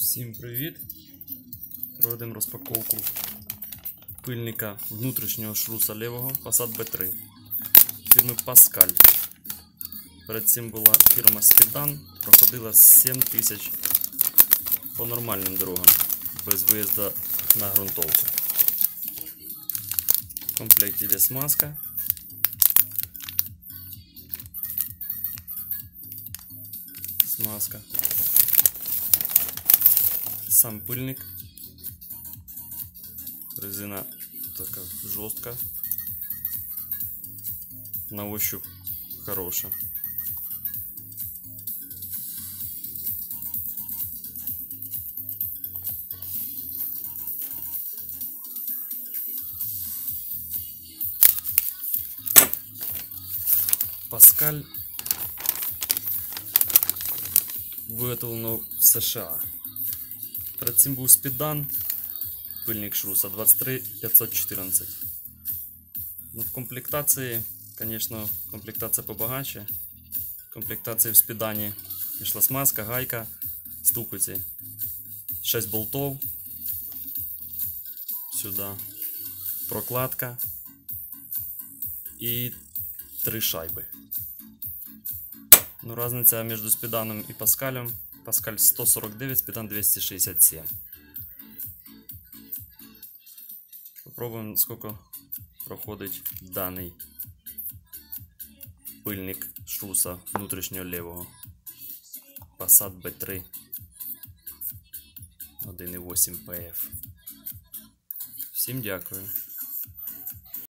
Всім привіт! Проведемо розпаковку пильника внутрішнього шруса лівого Passat B3 фірми Pascal. Перед цим була фірма Speedan, проходила 7 тисяч по нормальним дорогам, без виїзду на ґрунтовку. В комплекті йде смазка. Смазка. Сам пыльник. Резина такая жесткая. На ощупь хорошая. Паскаль виготовлено в США. Перед цим був спідан, пильник шруса 23514. Ну, в комплектації, звісно, комплектація побагаче. В комплектації в спідані йшла смазка, гайка, ступиці, 6 болтов. Сюди. Прокладка і 3 шайби. Ну, разниця між спіданом і паскалем. Паскаль 149, спидан 267. Попробуємо, сколько проходить даний пильник шруса внутрішнього лівого. Passat B3 1.8 PF. Всім дякую.